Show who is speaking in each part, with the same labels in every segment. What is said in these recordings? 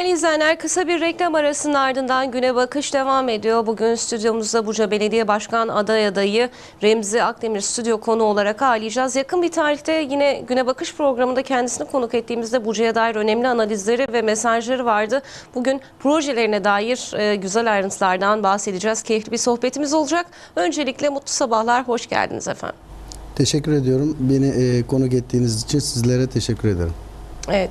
Speaker 1: Değerli izleyenler kısa bir reklam arasının ardından güne bakış devam ediyor. Bugün stüdyomuzda Buca Belediye Başkan aday adayı Remzi Akdemir stüdyo konu olarak ağırlayacağız. Yakın bir tarihte yine güne bakış programında kendisini konuk ettiğimizde Buca'ya dair önemli analizleri ve mesajları vardı. Bugün projelerine dair e, güzel ayrıntılardan bahsedeceğiz. Keyifli bir sohbetimiz olacak. Öncelikle mutlu sabahlar, hoş geldiniz efendim.
Speaker 2: Teşekkür ediyorum. Beni e, konuk ettiğiniz için sizlere teşekkür ederim.
Speaker 1: Evet.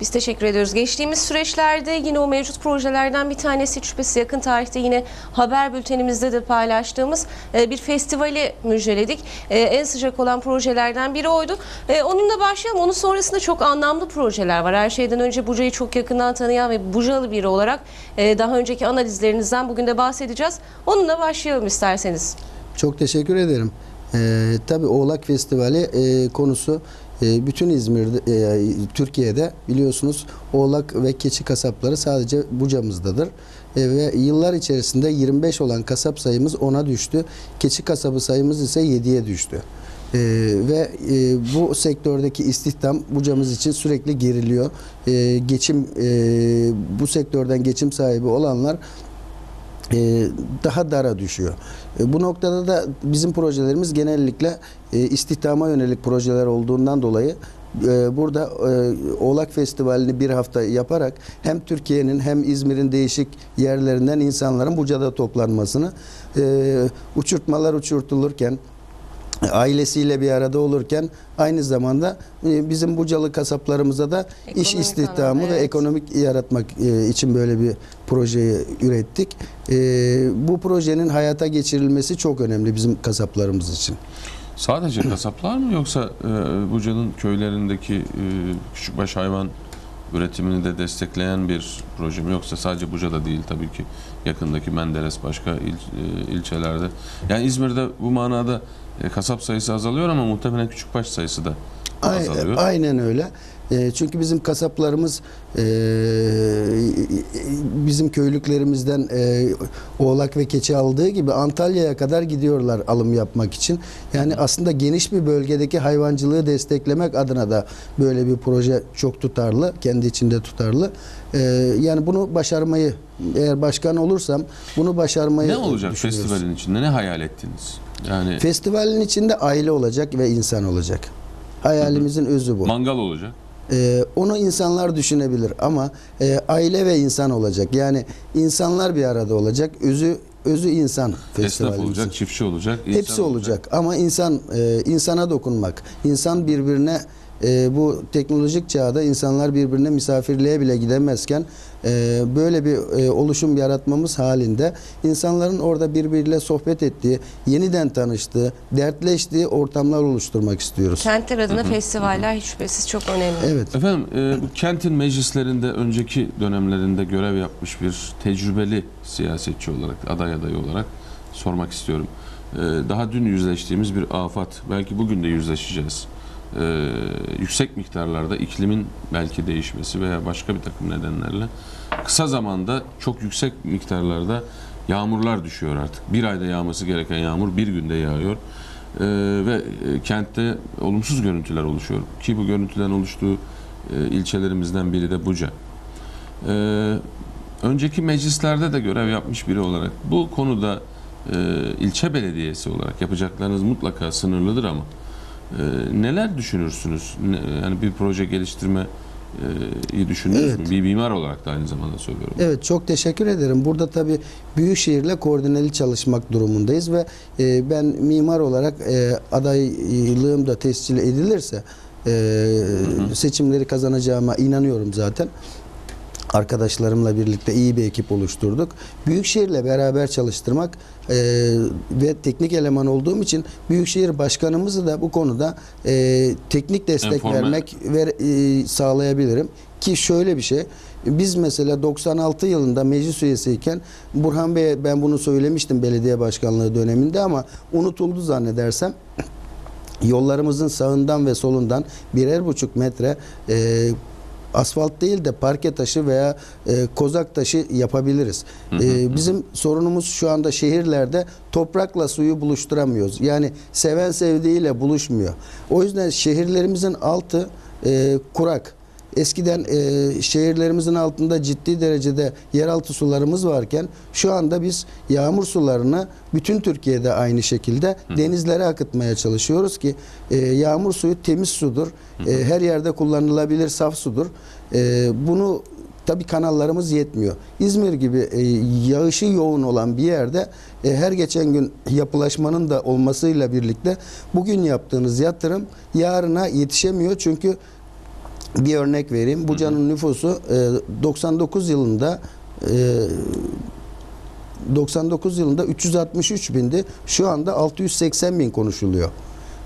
Speaker 1: Biz teşekkür ediyoruz. Geçtiğimiz süreçlerde yine o mevcut projelerden bir tanesi şüphesiz yakın tarihte yine haber bültenimizde de paylaştığımız e, bir festivali müjdeledik. E, En sıcak olan projelerden biri oydu. E, Onunla başlayalım. Onun sonrasında çok anlamlı projeler var. Her şeyden önce Buca'yı çok yakından tanıyan ve Bucalı biri olarak daha önceki analizlerinizden bugün de bahsedeceğiz. Onunla başlayalım isterseniz.
Speaker 2: Çok teşekkür ederim. E, tabii Oğlak Festivali e, konusu e, bütün İzmir'de, e, Türkiye'de biliyorsunuz oğlak ve keçi kasapları sadece Buca'mızdadır. E, ve yıllar içerisinde 25 olan kasap sayımız 10'a düştü. Keçi kasabı sayımız ise 7'ye düştü. E, ve e, bu sektördeki istihdam Buca'mız için sürekli geriliyor. E, geçim e, bu sektörden geçim sahibi olanlar daha dara düşüyor. E, Bu noktada da bizim projelerimiz genellikle e, istihdama yönelik projeler olduğundan dolayı e, burada e, Oğlak Festivali'ni bir hafta yaparak hem Türkiye'nin hem İzmir'in değişik yerlerinden insanların Buca'da toplanmasını uçurtmalar uçurtulurken ailesiyle bir arada olurken aynı zamanda e, bizim Bucalı kasaplarımıza da iş
Speaker 1: Ekonomik
Speaker 2: istihdamı
Speaker 1: anlamda,
Speaker 2: ve
Speaker 1: evet.
Speaker 2: ekonomik yaratmak e, için böyle bir projeyi ürettik. E, Bu projenin hayata geçirilmesi çok önemli bizim kasaplarımız için.
Speaker 3: Sadece kasaplar mı yoksa Buca'nın köylerindeki küçükbaş hayvan üretimini de destekleyen bir proje mi yoksa sadece Buca'da değil tabii ki yakındaki Menderes başka il, ilçelerde. Yani İzmir'de bu manada e, kasap sayısı azalıyor ama muhtemelen küçükbaş sayısı da azalıyor.
Speaker 2: Aynen öyle. E, Çünkü bizim kasaplarımız e, bizim köylüklerimizden e, oğlak ve keçi aldığı gibi Antalya'ya kadar gidiyorlar alım yapmak için. Yani aslında geniş bir bölgedeki hayvancılığı desteklemek adına da böyle bir proje çok tutarlı, kendi içinde tutarlı. E, Yani bunu başarmayı eğer başkan olursam bunu başarmayı
Speaker 3: Ne olacak festivalin içinde? Ne hayal ettiniz? Yani
Speaker 2: Festivalin içinde aile olacak ve insan olacak. Hayalimizin özü bu.
Speaker 3: mangal olacak.
Speaker 2: Ee, onu insanlar düşünebilir ama e, aile ve insan olacak. Yani insanlar bir arada olacak. Özü özü insan
Speaker 3: Esnaf
Speaker 2: festivalimizin.
Speaker 3: olacak, çiftçi olacak, insan
Speaker 2: Hepsi olacak. ama insan e, insana dokunmak, insan birbirine e, bu teknolojik çağda insanlar birbirine misafirliğe bile gidemezken e, böyle bir e, oluşum yaratmamız halinde insanların orada birbiriyle sohbet ettiği, yeniden tanıştığı, dertleştiği ortamlar oluşturmak istiyoruz.
Speaker 1: Kentler adına festivaller hiç şüphesiz çok önemli.
Speaker 2: Evet.
Speaker 3: Efendim e, bu kentin meclislerinde önceki dönemlerinde görev yapmış bir tecrübeli siyasetçi olarak, aday adayı olarak sormak istiyorum. E, daha dün yüzleştiğimiz bir afat, belki bugün de yüzleşeceğiz. E, yüksek miktarlarda iklimin belki değişmesi veya başka bir takım nedenlerle kısa zamanda çok yüksek miktarlarda yağmurlar düşüyor artık. Bir ayda yağması gereken yağmur bir günde yağıyor. Ee, ve e, kentte olumsuz görüntüler oluşuyor. Ki bu görüntülerin oluştuğu e, ilçelerimizden biri de Buca. Ee, önceki meclislerde de görev yapmış biri olarak bu konuda e, ilçe belediyesi olarak yapacaklarınız mutlaka sınırlıdır ama e, neler düşünürsünüz? Yani bir proje geliştirme iyi düşündünüz
Speaker 2: Evet.
Speaker 3: mü? Bir mimar olarak da aynı zamanda söylüyorum.
Speaker 2: Evet çok teşekkür ederim. Burada tabii Büyükşehir'le koordineli çalışmak durumundayız ve e, ben mimar olarak e, adaylığım da tescil edilirse e, seçimleri kazanacağıma inanıyorum zaten. Arkadaşlarımla birlikte iyi bir ekip oluşturduk. Büyükşehir'le beraber çalıştırmak e, ve teknik eleman olduğum için Büyükşehir Başkanımızı da bu konuda e, teknik destek
Speaker 3: Enforme.
Speaker 2: vermek ve e, sağlayabilirim. Ki şöyle bir şey, biz mesela 96 yılında meclis üyesiyken Burhan Bey'e ben bunu söylemiştim belediye başkanlığı döneminde ama unutuldu zannedersem. Yollarımızın sağından ve solundan birer buçuk metre e, asfalt değil de parke taşı veya e, kozak taşı yapabiliriz. E, bizim sorunumuz şu anda şehirlerde toprakla suyu buluşturamıyoruz. Yani seven sevdiğiyle buluşmuyor. O yüzden şehirlerimizin altı e, kurak. Eskiden e, şehirlerimizin altında ciddi derecede yeraltı sularımız varken şu anda biz yağmur sularını bütün Türkiye'de aynı şekilde denizlere akıtmaya çalışıyoruz ki e, yağmur suyu temiz sudur. E, her yerde kullanılabilir saf sudur. E, bunu Tabii kanallarımız yetmiyor. İzmir gibi e, yağışı yoğun olan bir yerde e, her geçen gün yapılaşmanın da olmasıyla birlikte bugün yaptığınız yatırım yarına yetişemiyor. Çünkü bir örnek vereyim. Buca'nın nüfusu e, 99 yılında e, 99 yılında 363 bindi. Şu anda 680 bin konuşuluyor.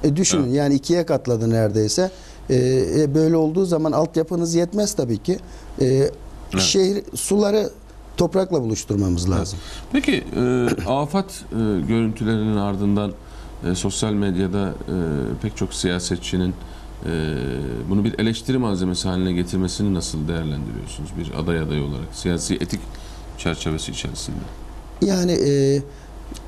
Speaker 2: E düşünün yani ikiye katladı neredeyse. E, e, böyle olduğu zaman altyapınız yetmez tabii ki. E, Şehir suları toprakla buluşturmamız lazım.
Speaker 3: Peki e, afat e, görüntülerinin ardından e, sosyal medyada e, pek çok siyasetçinin e, bunu bir eleştiri malzemesi haline getirmesini nasıl değerlendiriyorsunuz bir aday adayı olarak siyasi etik çerçevesi içerisinde?
Speaker 2: Yani e,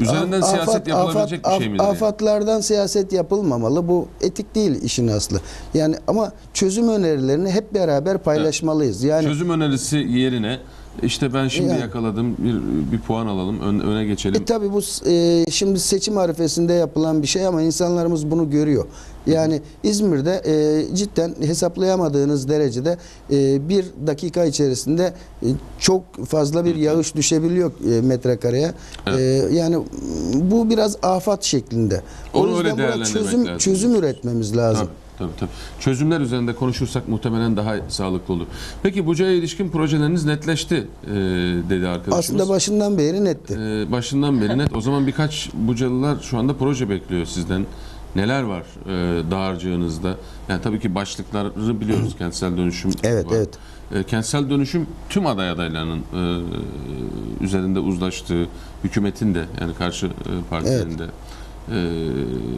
Speaker 3: Üzerinden
Speaker 2: Af-
Speaker 3: siyaset
Speaker 2: afat-
Speaker 3: yapılabilecek bir
Speaker 2: afat-
Speaker 3: şey midir? yani?
Speaker 2: Afatlardan siyaset yapılmamalı. Bu etik değil işin aslı. Yani ama çözüm önerilerini hep beraber paylaşmalıyız. Yani
Speaker 3: Çözüm önerisi yerine işte ben şimdi
Speaker 2: Yani-
Speaker 3: yakaladım bir bir puan alalım ön- öne geçelim.
Speaker 2: E tabi bu e, şimdi seçim arifesinde yapılan bir şey ama insanlarımız bunu görüyor. Yani İzmir'de e, cidden hesaplayamadığınız derecede e, bir dakika içerisinde e, çok fazla bir yağış düşebiliyor e, metrekareye. E, yani m, bu biraz afat şeklinde. O
Speaker 3: Onu öyle
Speaker 2: yüzden buna çözüm
Speaker 3: lazım.
Speaker 2: çözüm üretmemiz lazım.
Speaker 3: Tabii, tabii, tabii. Çözümler üzerinde konuşursak muhtemelen daha sağlıklı olur. Peki Buca'ya ilişkin projeleriniz netleşti e, dedi arkadaşımız.
Speaker 2: Aslında başından beri netti.
Speaker 3: E, başından beri net. O zaman birkaç Bucalılar şu anda proje bekliyor sizden. Neler var e, dağarcığınızda? Yani tabii ki başlıkları biliyoruz. Kentsel dönüşüm
Speaker 2: Evet,
Speaker 3: var.
Speaker 2: evet.
Speaker 3: E, kentsel dönüşüm tüm aday adaylarının e, üzerinde uzlaştığı, hükümetin de yani karşı e, partilerin de e,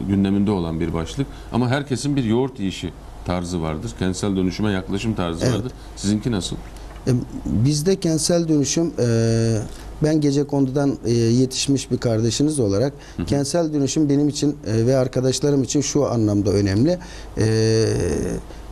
Speaker 3: gündeminde olan bir başlık. Ama herkesin bir yoğurt yiyişi tarzı vardır. Kentsel dönüşüme yaklaşım tarzı
Speaker 2: Evet.
Speaker 3: vardır. Sizinki nasıl?
Speaker 2: E, Bizde kentsel dönüşüm e, ben gece kondudan e, yetişmiş bir kardeşiniz olarak kentsel dönüşüm benim için e, ve arkadaşlarım için şu anlamda önemli. E,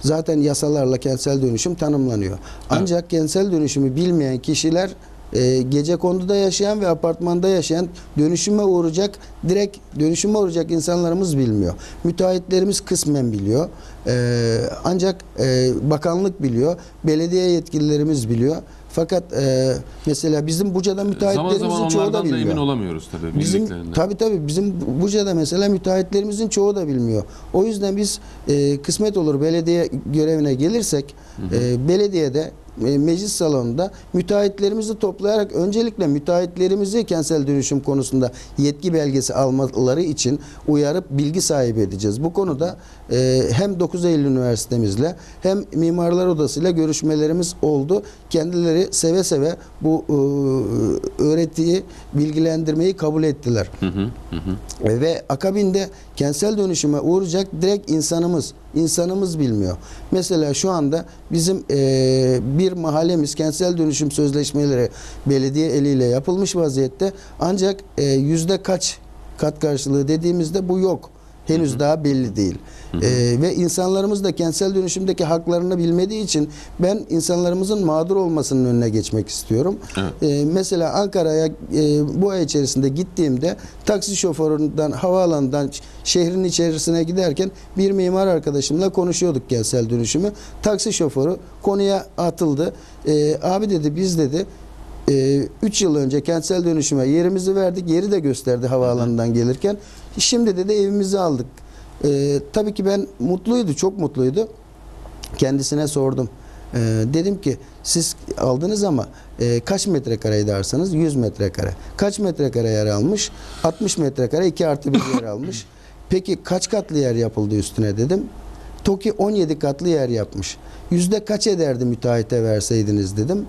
Speaker 2: zaten yasalarla kentsel dönüşüm tanımlanıyor. Ancak kentsel dönüşümü bilmeyen kişiler e, gece konduda yaşayan ve apartmanda yaşayan dönüşüme uğrayacak direkt dönüşüme uğrayacak insanlarımız bilmiyor. Müteahhitlerimiz kısmen biliyor. E, ancak e, bakanlık biliyor, belediye yetkililerimiz biliyor. Fakat e, mesela bizim Buca'da
Speaker 3: Zaman
Speaker 2: müteahhitlerimizin
Speaker 3: zaman
Speaker 2: çoğu da
Speaker 3: onlardan da
Speaker 2: bilmiyor.
Speaker 3: emin olamıyoruz tabii
Speaker 2: Bizim
Speaker 3: bildiklerinden.
Speaker 2: tabi tabi bizim Buca'da mesela müteahhitlerimizin çoğu da bilmiyor. O yüzden biz e, kısmet olur belediye görevine gelirsek e, belediyede e, meclis salonunda müteahhitlerimizi toplayarak öncelikle müteahhitlerimizi kentsel dönüşüm konusunda yetki belgesi almaları için uyarıp bilgi sahibi edeceğiz. Bu konuda e, hem 9 Eylül Üniversitemizle hem Mimarlar Odası'yla görüşmelerimiz oldu. Kendileri seve seve bu e, öğretiyi, bilgilendirmeyi kabul ettiler.
Speaker 3: Hı hı, hı.
Speaker 2: E, Ve akabinde kentsel dönüşüme uğrayacak direkt insanımız, insanımız bilmiyor. Mesela şu anda bizim e, bir mahallemiz kentsel dönüşüm sözleşmeleri belediye eliyle yapılmış vaziyette ancak e, yüzde kaç kat karşılığı dediğimizde bu yok. Henüz daha belli değil. E, ve insanlarımız da kentsel dönüşümdeki haklarını bilmediği için ben insanlarımızın mağdur olmasının önüne geçmek istiyorum.
Speaker 3: Evet.
Speaker 2: E, mesela Ankara'ya e, bu ay içerisinde gittiğimde taksi şoföründen havaalanından şehrin içerisine giderken bir mimar arkadaşımla konuşuyorduk kentsel dönüşümü. Taksi şoförü konuya atıldı. E, abi dedi biz dedi 3 yıl önce kentsel dönüşüme yerimizi verdik. Yeri de gösterdi havaalanından gelirken. Şimdi dedi evimizi aldık. E, tabii ki ben mutluydu, çok mutluydu. Kendisine sordum. Ee, dedim ki siz aldınız ama e, kaç metrekare dersanız 100 metrekare. Kaç metrekare yer almış? 60 metrekare 2 artı bir yer almış. Peki kaç katlı yer yapıldı üstüne dedim. TOKİ 17 katlı yer yapmış. Yüzde kaç ederdi müteahhite verseydiniz dedim.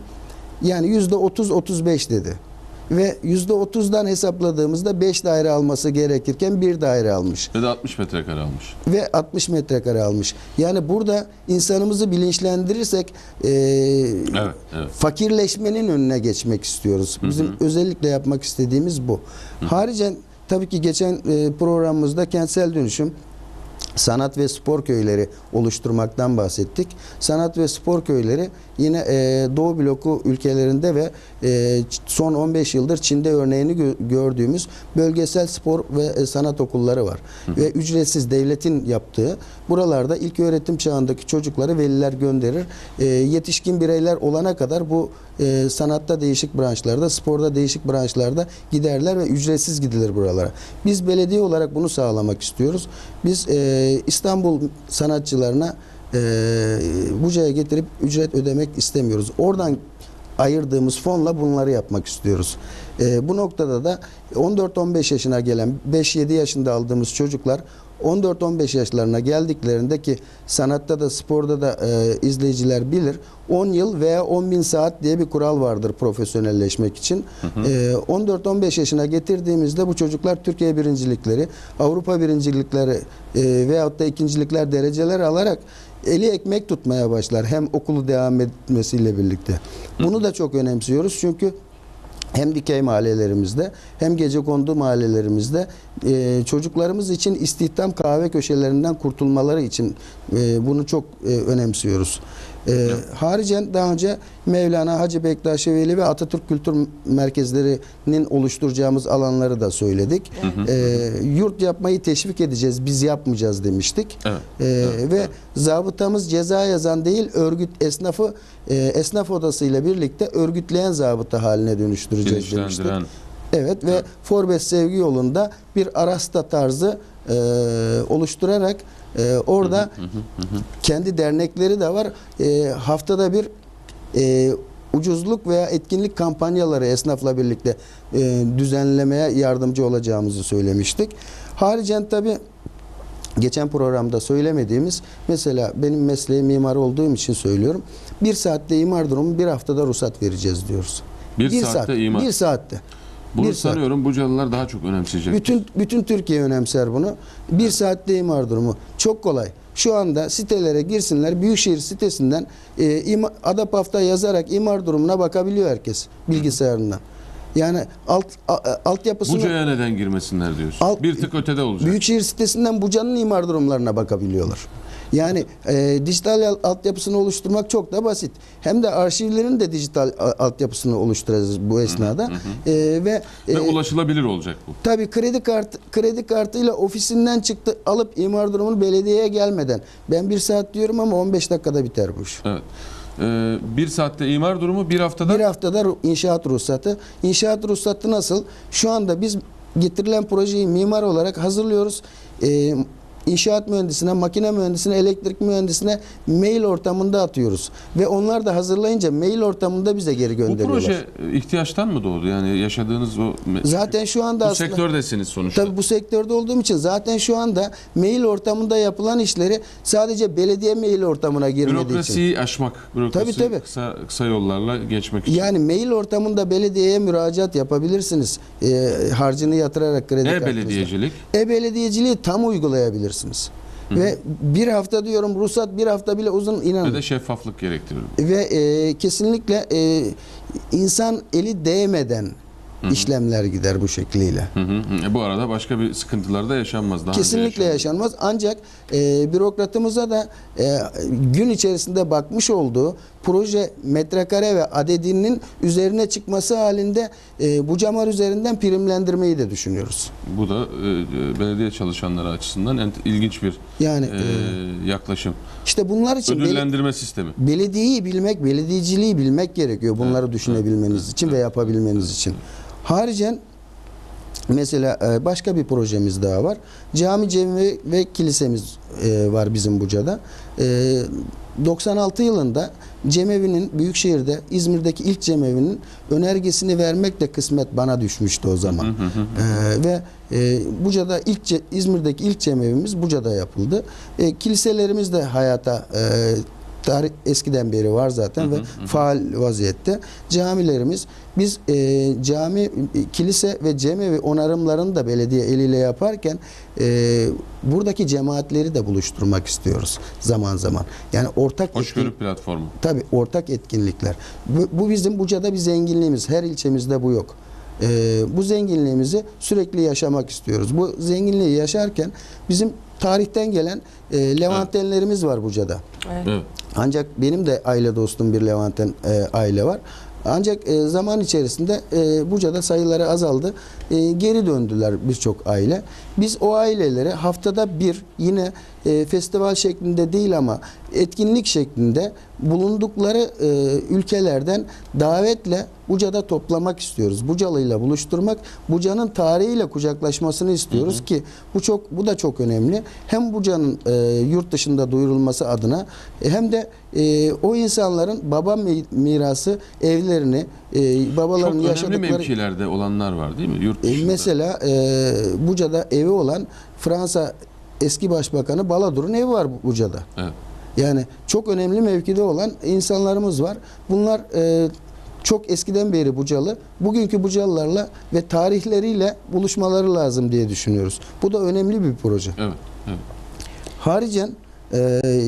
Speaker 2: Yani yüzde 30-35 dedi. Ve yüzde 30'dan hesapladığımızda 5 daire alması gerekirken bir daire almış
Speaker 3: Ve de 60 metrekare almış.
Speaker 2: ve 60 metrekare almış. Yani burada insanımızı bilinçlendirirsek e,
Speaker 3: Evet, evet.
Speaker 2: fakirleşmenin önüne geçmek istiyoruz. Bizim özellikle yapmak istediğimiz bu. Haricen tabii ki geçen e, programımızda kentsel dönüşüm sanat ve spor köyleri oluşturmaktan bahsettik. Sanat ve spor köyleri yine e, Doğu bloku ülkelerinde ve e, son 15 yıldır Çin'de örneğini gö- gördüğümüz bölgesel spor ve e, sanat okulları var. Ve ücretsiz devletin yaptığı buralarda ilk öğretim çağındaki çocukları veliler gönderir. E, yetişkin bireyler olana kadar bu e, sanatta değişik branşlarda, sporda değişik branşlarda giderler ve ücretsiz gidilir buralara. Biz belediye olarak bunu sağlamak istiyoruz. Biz e, İstanbul sanatçılarına Buca'ya getirip ücret ödemek istemiyoruz. Oradan ayırdığımız fonla bunları yapmak istiyoruz. E, bu noktada da 14-15 yaşına gelen 5-7 yaşında aldığımız çocuklar 14-15 yaşlarına geldiklerinde ki sanatta da sporda da e, izleyiciler bilir 10 yıl veya 10 bin saat diye bir kural vardır profesyonelleşmek için. E, 14-15 yaşına getirdiğimizde bu çocuklar Türkiye birincilikleri, Avrupa birincilikleri e, veyahut da ikincilikler dereceler alarak eli ekmek tutmaya başlar. Hem okulu devam etmesiyle birlikte. Bunu da çok önemsiyoruz çünkü hem dikey mahallelerimizde hem gece kondu mahallelerimizde e, çocuklarımız için istihdam kahve köşelerinden kurtulmaları için e, bunu çok e, önemsiyoruz. E, haricen daha önce Mevlana, Hacı Bektaş Veli ve Atatürk Kültür Merkezlerinin oluşturacağımız alanları da söyledik. E, yurt yapmayı teşvik edeceğiz, biz yapmayacağız demiştik.
Speaker 3: Evet.
Speaker 2: E, ve zabıtamız ceza yazan değil, örgüt esnafı e, esnaf odasıyla birlikte örgütleyen zabıta haline dönüştüreceğiz demiştik. Evet ve Forbes sevgi yolunda bir arasta tarzı e, oluşturarak e, orada kendi dernekleri de var. E, haftada bir e, ucuzluk veya etkinlik kampanyaları esnafla birlikte e, düzenlemeye yardımcı olacağımızı söylemiştik. Haricen tabi geçen programda söylemediğimiz mesela benim mesleğim mimar olduğum için söylüyorum. Bir saatte imar durumu bir haftada ruhsat vereceğiz diyoruz.
Speaker 3: Bir,
Speaker 2: Bir
Speaker 3: saatte
Speaker 2: saat,
Speaker 3: imar.
Speaker 2: Bir saatte.
Speaker 3: Bunu
Speaker 2: bir saat.
Speaker 3: sanıyorum Bucalılar daha çok önemseyecek.
Speaker 2: Bütün bütün Türkiye önemser bunu. Bir saatte imar durumu. Çok kolay. Şu anda sitelere girsinler. Büyükşehir sitesinden e, ima, Adapaf'ta yazarak imar durumuna bakabiliyor herkes bilgisayarından. Yani alt a- altyapısını
Speaker 3: Buca'ya neden girmesinler diyorsun.
Speaker 2: Alt-
Speaker 3: bir tık ötede olacak.
Speaker 2: Büyükşehir sitesinden Buca'nın imar durumlarına bakabiliyorlar. Yani e, dijital al- altyapısını oluşturmak çok da basit. Hem de arşivlerin de dijital altyapısını oluşturacağız bu esnada. E, ve
Speaker 3: Ve
Speaker 2: e,
Speaker 3: ulaşılabilir olacak bu.
Speaker 2: Tabii kredi kartı kredi kartıyla ofisinden çıktı alıp imar durumunu belediyeye gelmeden. Ben bir saat diyorum ama 15 dakikada biter bu iş.
Speaker 3: Evet. Ee, bir saatte imar durumu bir haftada
Speaker 2: Bir haftada inşaat ruhsatı. İnşaat ruhsatı nasıl? Şu anda biz getirilen projeyi mimar olarak hazırlıyoruz. Ee, İnşaat mühendisine, makine mühendisine, elektrik mühendisine mail ortamında atıyoruz. Ve onlar da hazırlayınca mail ortamında bize geri
Speaker 3: bu
Speaker 2: gönderiyorlar.
Speaker 3: proje e, ihtiyaçtan mı doğdu? Yani yaşadığınız o
Speaker 2: Zaten şu anda
Speaker 3: bu
Speaker 2: aslında...
Speaker 3: sektördesiniz sonuçta.
Speaker 2: Tabii bu sektörde olduğum için zaten şu anda mail ortamında yapılan işleri sadece belediye mail ortamına girmediği için.
Speaker 3: Bürokrasiyi aşmak, bürokrasi
Speaker 2: Tabii, tabii.
Speaker 3: Kısa, kısa yollarla geçmek için.
Speaker 2: Yani mail ortamında belediyeye müracaat yapabilirsiniz. Ee, harcını yatırarak kredi.
Speaker 3: E-belediyecilik.
Speaker 2: E-belediyeciliği tam uygulayabilirsiniz. Ve bir hafta diyorum ruhsat bir hafta bile uzun
Speaker 3: Ve
Speaker 2: inanın.
Speaker 3: de şeffaflık gerektirir.
Speaker 2: Ve e, kesinlikle e, insan eli değmeden işlemler gider bu şekliyle.
Speaker 3: Hı hı hı. E, bu arada başka bir sıkıntılar da yaşanmaz. Daha
Speaker 2: Kesinlikle yaşanmaz. Ancak e, bürokratımıza da e, gün içerisinde bakmış olduğu proje metrekare ve adedinin üzerine çıkması halinde e, bu camar üzerinden primlendirmeyi de düşünüyoruz.
Speaker 3: Bu da e, e, belediye çalışanları açısından ent- ilginç bir
Speaker 2: Yani
Speaker 3: e,
Speaker 2: e,
Speaker 3: yaklaşım.
Speaker 2: işte bunlar için
Speaker 3: Ödüllendirme sistemi.
Speaker 2: belediyeyi bilmek, belediyeciliği bilmek gerekiyor bunları düşünebilmeniz için ve yapabilmeniz için. Haricen mesela e, başka bir projemiz daha var. Cami, cemi ve kilisemiz e, var bizim Buca'da. E, 96 yılında Cemevi'nin Büyükşehir'de İzmir'deki ilk Cemevi'nin önergesini vermek de kısmet bana düşmüştü o zaman. E, ve e, Buca'da ilk İzmir'deki ilk Cemevimiz Buca'da yapıldı. E, kiliselerimiz de hayata e, tarih eskiden beri var zaten ve faal vaziyette. Camilerimiz biz e, cami, e, kilise ve cemevi onarımlarını da belediye eliyle yaparken e, buradaki cemaatleri de buluşturmak istiyoruz zaman zaman. Yani ortak etkin-
Speaker 3: Hoşgörü platformu.
Speaker 2: Tabii ortak etkinlikler. Bu, bu bizim Buca'da bir zenginliğimiz. Her ilçemizde bu yok. Ee, bu zenginliğimizi sürekli yaşamak istiyoruz. Bu zenginliği yaşarken bizim tarihten gelen e, Levantenlerimiz var Buca'da.
Speaker 3: Evet.
Speaker 2: Ancak benim de aile dostum bir Levanten e, aile var. Ancak e, zaman içerisinde e, Buca'da sayıları azaldı. E, geri döndüler birçok aile. Biz o ailelere haftada bir yine e, festival şeklinde değil ama etkinlik şeklinde bulundukları e, ülkelerden davetle Buca'da toplamak istiyoruz. Bucalı'yla buluşturmak, Buca'nın tarihiyle kucaklaşmasını istiyoruz ki bu çok bu da çok önemli. Hem Buca'nın e, yurt dışında duyurulması adına e, hem de e, o insanların baba mi- mirası evlerini, e,
Speaker 3: Çok
Speaker 2: babaların
Speaker 3: önemli
Speaker 2: yaşadıkları
Speaker 3: mevkilerde olanlar var değil mi? Yurt
Speaker 2: e,
Speaker 3: dışında.
Speaker 2: mesela e, Buca'da evi olan Fransa eski başbakanı Baladur'un evi var Buca'da.
Speaker 3: Evet.
Speaker 2: Yani çok önemli mevkide olan insanlarımız var. Bunlar e, çok eskiden beri Bucalı. Bugünkü Bucalılarla ve tarihleriyle buluşmaları lazım diye düşünüyoruz. Bu da önemli bir proje.
Speaker 3: Evet. Evet.
Speaker 2: Haricen e,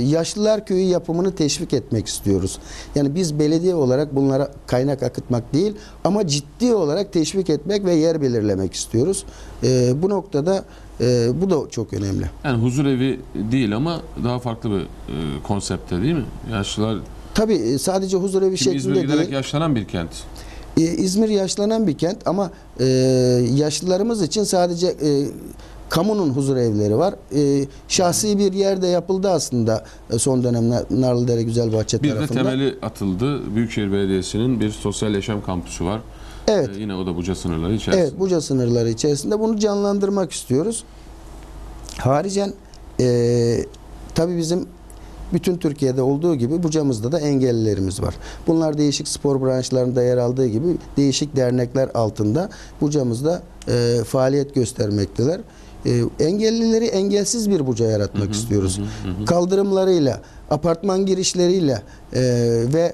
Speaker 2: yaşlılar köyü yapımını teşvik etmek istiyoruz. Yani biz belediye olarak bunlara kaynak akıtmak değil ama ciddi olarak teşvik etmek ve yer belirlemek istiyoruz. E, bu noktada e, bu da çok önemli.
Speaker 3: Yani huzur evi değil ama daha farklı bir e, konsepte değil mi? Yaşlılar
Speaker 2: Tabii e, sadece huzurevi
Speaker 3: Şimdi İzmir
Speaker 2: şeklinde
Speaker 3: giderek
Speaker 2: değil.
Speaker 3: yaşlanan bir kent.
Speaker 2: E, İzmir yaşlanan bir kent ama e, yaşlılarımız için sadece e, kamunun huzur evleri var. E, şahsi bir yerde yapıldı aslında e, son dönemler Narlıdere Güzelbahçe
Speaker 3: Bir de
Speaker 2: tarafında.
Speaker 3: temeli atıldı. Büyükşehir Belediyesi'nin bir sosyal yaşam kampüsü var.
Speaker 2: Evet.
Speaker 3: Ee, yine o da Buca sınırları içerisinde.
Speaker 2: Evet, Buca sınırları içerisinde bunu canlandırmak istiyoruz. Haricen e, tabii bizim bütün Türkiye'de olduğu gibi Buca'mızda da engellilerimiz var. Bunlar değişik spor branşlarında yer aldığı gibi değişik dernekler altında Buca'mızda e, faaliyet göstermekteler. E, engellileri engelsiz bir Buca yaratmak istiyoruz. Kaldırımlarıyla, apartman girişleriyle e, ve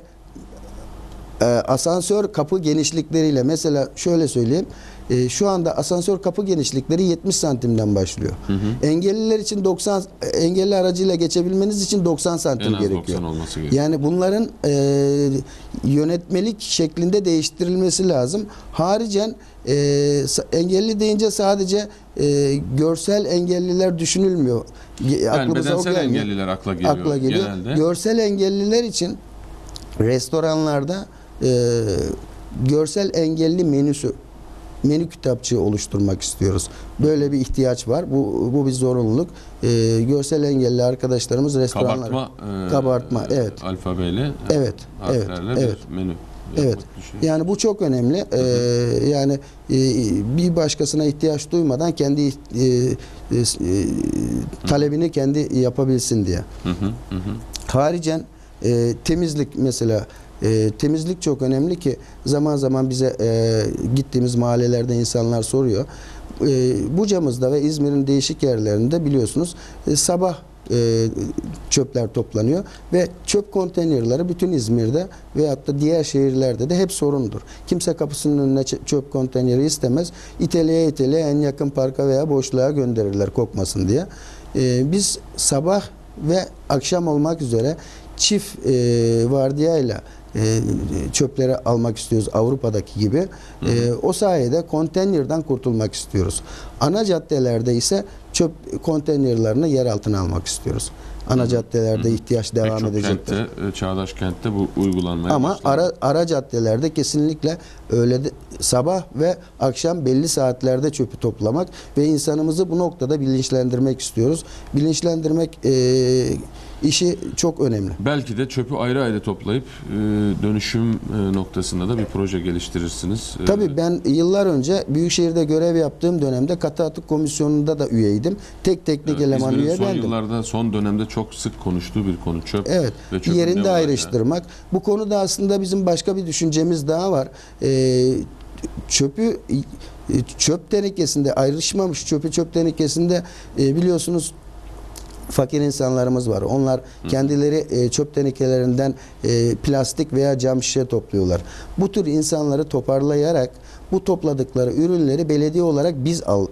Speaker 2: e, asansör kapı genişlikleriyle mesela şöyle söyleyeyim. e, şu anda asansör kapı genişlikleri 70 santimden başlıyor. Engelliler için 90 engelli aracıyla geçebilmeniz için 90
Speaker 3: En
Speaker 2: santim
Speaker 3: az
Speaker 2: gerekiyor.
Speaker 3: 90 olması gerekiyor.
Speaker 2: Yani bunların e, yönetmelik şeklinde değiştirilmesi lazım. Haricen e, engelli deyince sadece e, görsel engelliler düşünülmüyor.
Speaker 3: Yani
Speaker 2: aklımıza
Speaker 3: bedensel engelliler akla geliyor,
Speaker 2: Akla geliyor.
Speaker 3: genelde.
Speaker 2: Görsel engelliler için restoranlarda e, görsel engelli menüsü menü kitapçığı oluşturmak istiyoruz. Böyle bir ihtiyaç var. Bu bu bir zorunluluk. E, görsel engelli arkadaşlarımız restoranlar
Speaker 3: Kabartma, e,
Speaker 2: Kabartma, evet.
Speaker 3: alfabeyle,
Speaker 2: Evet, evet, evet.
Speaker 3: bir menü.
Speaker 2: Evet. Yani bu çok önemli. Ee, yani e, bir başkasına ihtiyaç duymadan kendi e, e, e, talebini kendi yapabilsin diye.
Speaker 3: Hı, hı hı.
Speaker 2: Haricen e, temizlik mesela e, temizlik çok önemli ki zaman zaman bize e, gittiğimiz mahallelerde insanlar soruyor. E, Buca'mızda ve İzmir'in değişik yerlerinde biliyorsunuz e, sabah e, çöpler toplanıyor ve çöp konteynerleri bütün İzmir'de veyahut da diğer şehirlerde de hep sorundur. Kimse kapısının önüne çöp konteyneri istemez. İteleye iteleye en yakın parka veya boşluğa gönderirler kokmasın diye. E, biz sabah ve akşam olmak üzere çift e, vardiyayla e, çöpleri almak istiyoruz Avrupa'daki gibi. E, o sayede konteynerden kurtulmak istiyoruz. Ana caddelerde ise çöp konteynerlerini yer altına almak istiyoruz. Ana caddelerde ihtiyaç
Speaker 3: Pek
Speaker 2: devam
Speaker 3: çok
Speaker 2: edecektir.
Speaker 3: kentte, e, çağdaş kentte bu uygulanmaya
Speaker 2: Ama ara ara caddelerde kesinlikle öyle de- sabah ve akşam belli saatlerde çöpü toplamak ve insanımızı bu noktada bilinçlendirmek istiyoruz. Bilinçlendirmek e, işi çok önemli.
Speaker 3: Belki de çöpü ayrı ayrı toplayıp e, dönüşüm e, noktasında da bir proje geliştirirsiniz. E,
Speaker 2: Tabii ben yıllar önce Büyükşehir'de görev yaptığım dönemde katı atık komisyonunda da üyeydim. Tek teknik
Speaker 3: evet,
Speaker 2: eleman üye
Speaker 3: son
Speaker 2: bendim.
Speaker 3: yıllarda, son dönemde çok sık konuştuğu bir konu çöp.
Speaker 2: Evet.
Speaker 3: Ve çöpün
Speaker 2: Yerinde ayrıştırmak. Bu konuda aslında bizim başka bir düşüncemiz daha var. Çöpü çöp tenekesinde ayrışmamış çöpü çöp tenekesinde e, biliyorsunuz fakir insanlarımız var. Onlar kendileri e, çöp tenekelerinden e, plastik veya cam şişe topluyorlar. Bu tür insanları toparlayarak bu topladıkları ürünleri belediye olarak biz al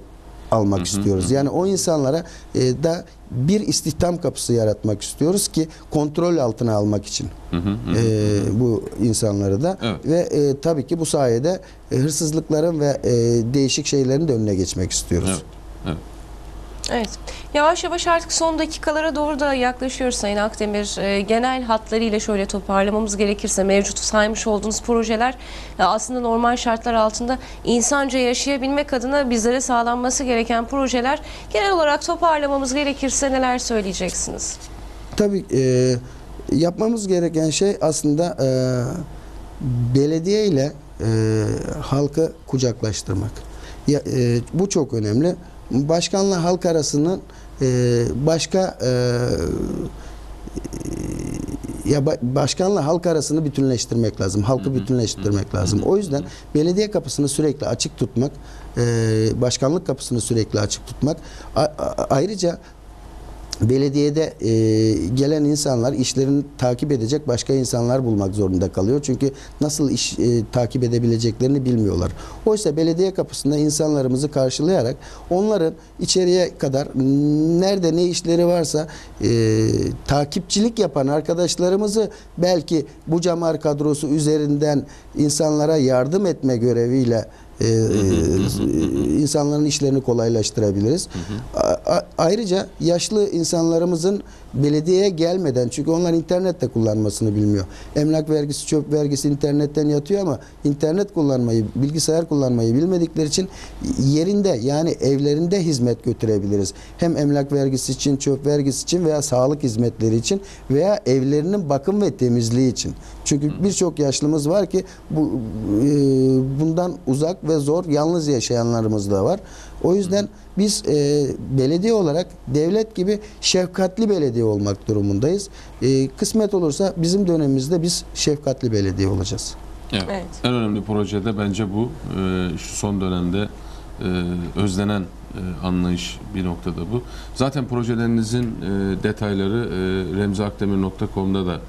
Speaker 2: almak istiyoruz. Yani o insanlara e, da bir istihdam kapısı yaratmak istiyoruz ki kontrol altına almak için
Speaker 3: Hı hı, hı.
Speaker 2: e, bu insanları da
Speaker 3: Evet.
Speaker 2: ve e, tabii ki bu sayede e, hırsızlıkların ve e, değişik şeylerin de önüne geçmek istiyoruz.
Speaker 3: Evet, evet.
Speaker 1: Evet. Yavaş yavaş artık son dakikalara doğru da yaklaşıyoruz Sayın Akdemir. Ee, genel hatlarıyla şöyle toparlamamız gerekirse mevcut saymış olduğunuz projeler e, aslında normal şartlar altında insanca yaşayabilmek adına bizlere sağlanması gereken projeler. Genel olarak toparlamamız gerekirse neler söyleyeceksiniz?
Speaker 2: Tabii e, yapmamız gereken şey aslında e, belediye ile e, halkı kucaklaştırmak. Ya, e, bu çok önemli. Başkanla halk arasının e, başka e, ya ba- başkanla halk arasını bütünleştirmek lazım. Halkı bütünleştirmek lazım. O yüzden belediye kapısını sürekli açık tutmak, e, başkanlık kapısını sürekli açık tutmak. Ayrıca belediyede e, gelen insanlar işlerini takip edecek başka insanlar bulmak zorunda kalıyor. Çünkü nasıl iş e, takip edebileceklerini bilmiyorlar. Oysa belediye kapısında insanlarımızı karşılayarak onların içeriye kadar nerede ne işleri varsa e, takipçilik yapan arkadaşlarımızı belki bu camar kadrosu üzerinden insanlara yardım etme göreviyle e, insanların işlerini kolaylaştırabiliriz. A- a- ayrıca yaşlı insanlarımızın belediyeye gelmeden çünkü onlar internette kullanmasını bilmiyor. Emlak vergisi, çöp vergisi internetten yatıyor ama internet kullanmayı, bilgisayar kullanmayı bilmedikleri için yerinde yani evlerinde hizmet götürebiliriz. Hem emlak vergisi için, çöp vergisi için veya sağlık hizmetleri için veya evlerinin bakım ve temizliği için. Çünkü birçok yaşlımız var ki bu e, bundan uzak ve zor yalnız yaşayanlarımız da var. O yüzden biz e, belediye olarak devlet gibi şefkatli belediye olmak durumundayız. E, kısmet olursa bizim dönemimizde biz şefkatli belediye olacağız.
Speaker 3: Evet.
Speaker 1: Evet.
Speaker 3: En önemli projede bence bu. Ee, şu son dönemde e, özlenen e, anlayış bir noktada bu. Zaten projelerinizin e, detayları e, remziakdemir.com'da da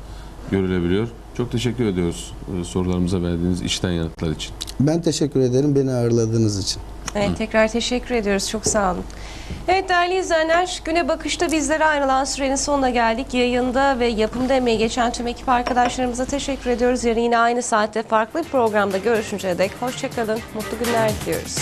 Speaker 3: görülebiliyor. Çok teşekkür ediyoruz e, sorularımıza verdiğiniz işten yanıtlar için.
Speaker 2: Ben teşekkür ederim beni ağırladığınız için.
Speaker 1: Evet tekrar teşekkür ediyoruz. Çok sağ olun. Evet değerli izleyenler güne bakışta bizlere ayrılan sürenin sonuna geldik. Yayında ve yapımda emeği geçen tüm ekip arkadaşlarımıza teşekkür ediyoruz. Yarın yine aynı saatte farklı bir programda görüşünceye dek hoşçakalın. Mutlu günler diliyoruz.